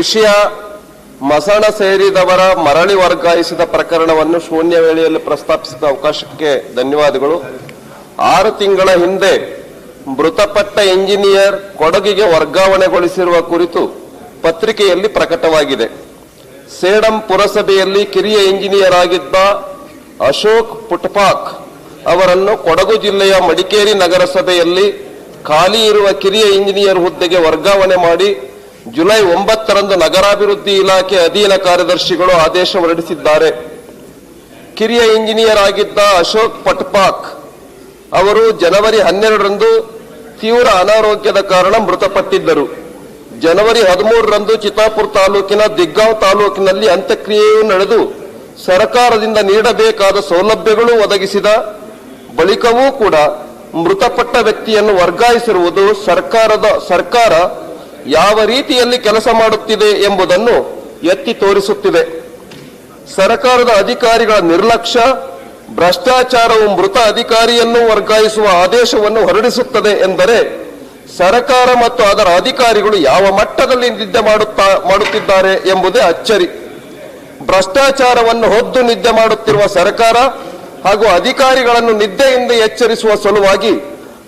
ವಿಷಯ ಮಸಣ ಸೇರಿದವರ ಮರಳಿ ವರ್ಗಾಯಿಸಿದ ಪ್ರಕರಣವನ್ನು ಶೂನ್ಯ ವೇಳೆಯಲ್ಲಿ ಪ್ರಸ್ತಾಪಿಸಿದ ಅವಕಾಶಕ್ಕೆ ಧನ್ಯವಾದಗಳು. ಆರು ತಿಂಗಳ ಹಿಂದೆ ಮೃತಪಟ್ಟ ಇಂಜಿನಿಯರ್ ಕೊಡಗಿಗೆ ವರ್ಗಾವಣೆಗೊಳಿಸಿರುವ ಕುರಿತು ಪತ್ರಿಕೆಯಲ್ಲಿ ಪ್ರಕಟವಾಗಿದೆ. ಸೇಡಂ ಪುರಸಭೆಯಲ್ಲಿ ಕಿರಿಯ ಇಂಜಿನಿಯರ್ ಆಗಿದ್ದ ಅಶೋಕ್ ಪುಟ್ಪಾಕ್ ಅವರನ್ನು ಕೊಡಗು ಜಿಲ್ಲೆಯ ಮಡಿಕೇರಿ ನಗರಸಭೆಯಲ್ಲಿ ಖಾಲಿ ಇರುವ ಕಿರಿಯ ಇಂಜಿನಿಯರ್ ಹುದ್ದೆಗೆ ವರ್ಗಾವಣೆ ಮಾಡಿ ಜುಲೈ ಒಂಬತ್ತರಂದು ನಗರಾಭಿವೃದ್ಧಿ ಇಲಾಖೆ ಅಧೀನ ಕಾರ್ಯದರ್ಶಿಗಳು ಆದೇಶ ಹೊರಡಿಸಿದ್ದಾರೆ. ಕಿರಿಯ ಇಂಜಿನಿಯರ್ ಆಗಿದ್ದ ಅಶೋಕ್ ಪಟ್ಪಾಕ್ ಅವರು ಜನವರಿ ಹನ್ನೆರಡರಂದು ತೀವ್ರ ಅನಾರೋಗ್ಯದ ಕಾರಣ ಮೃತಪಟ್ಟಿದ್ದರು. ಜನವರಿ ಹದಿಮೂರರಂದು ಚಿತ್ತಾಪುರ ತಾಲೂಕಿನ ದಿಗ್ಗಾಂವ್ ತಾಲೂಕಿನಲ್ಲಿ ಅಂತ್ಯಕ್ರಿಯೆಯೂ ನಡೆದು ಸರ್ಕಾರದಿಂದ ನೀಡಬೇಕಾದ ಸೌಲಭ್ಯಗಳು ಒದಗಿಸಿದ ಬಳಿಕವೂ ಕೂಡ ಮೃತಪಟ್ಟ ವ್ಯಕ್ತಿಯನ್ನು ವರ್ಗಾಯಿಸಿರುವುದು ಸರ್ಕಾರದ, ಸರ್ಕಾರ ಯಾವ ರೀತಿಯಲ್ಲಿ ಕೆಲಸ ಮಾಡುತ್ತಿದೆ ಎಂಬುದನ್ನು ಎತ್ತಿ ತೋರಿಸುತ್ತಿದೆ. ಸರ್ಕಾರದ ಅಧಿಕಾರಿಗಳ ನಿರ್ಲಕ್ಷ್ಯ, ಭ್ರಷ್ಟಾಚಾರವು ಮೃತ ಅಧಿಕಾರಿಯನ್ನು ವರ್ಗಾಯಿಸುವ ಆದೇಶವನ್ನು ಹೊರಡಿಸುತ್ತದೆ ಎಂದರೆ ಸರ್ಕಾರ ಮತ್ತು ಅದರ ಅಧಿಕಾರಿಗಳು ಯಾವ ಮಟ್ಟದಲ್ಲಿ ನಿದ್ದೆ ಮಾಡುತ್ತಾ, ಮಾಡುತ್ತಿದ್ದಾರೆ ಎಂಬುದೇ ಅಚ್ಚರಿ. ಭ್ರಷ್ಟಾಚಾರವನ್ನು ಹೊದ್ದು ನಿದ್ದೆ ಮಾಡುತ್ತಿರುವ ಸರ್ಕಾರ ಹಾಗೂ ಅಧಿಕಾರಿಗಳನ್ನು ನಿದ್ದೆಯಿಂದ ಎಚ್ಚರಿಸುವ ಸಲುವಾಗಿ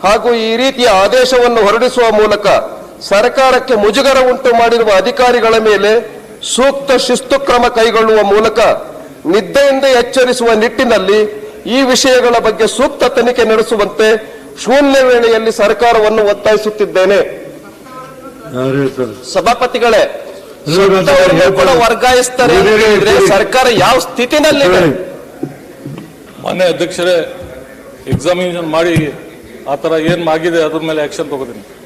ಹಾಗೂ ಈ ರೀತಿಯ ಆದೇಶವನ್ನು ಹೊರಡಿಸುವ ಮೂಲಕ ಸರ್ಕಾರಕ್ಕೆ ಮುಜುಗರ ಉಂಟು ಮಾಡಿರುವ ಅಧಿಕಾರಿಗಳ ಮೇಲೆ ಸೂಕ್ತ ಶಿಸ್ತು ಕ್ರಮ ಕೈಗೊಳ್ಳುವ ಮೂಲಕ ನಿದ್ದೆಯಿಂದ ಎಚ್ಚರಿಸುವ ನಿಟ್ಟಿನಲ್ಲಿ ಈ ವಿಷಯಗಳ ಬಗ್ಗೆ ಸೂಕ್ತ ತನಿಖೆ ನಡೆಸುವಂತೆ ಶೂನ್ಯ ವೇಳೆಯಲ್ಲಿ ಸರ್ಕಾರವನ್ನು ಒತ್ತಾಯಿಸುತ್ತಿದ್ದೇನೆ. ಸಭಾಪತಿಗಳೇ ಕೂಡ ವರ್ಗಾಯಿಸ್ತಾರೆ ಸರ್ಕಾರ ಯಾವ ಸ್ಥಿತಿನಲ್ಲಿದೆ? ಹೇಳಿ. ಮಾನ್ಯ ಅಧ್ಯಕ್ಷರೇ ಎಕ್ಸಾಮಿನೇಷನ್ ಮಾಡಿ ಆ ಥರ ಏನು ಆಗಿದೆ ಅದ್ರ ಮೇಲೆ ಆಕ್ಷನ್ ತಗೋತೀನಿ.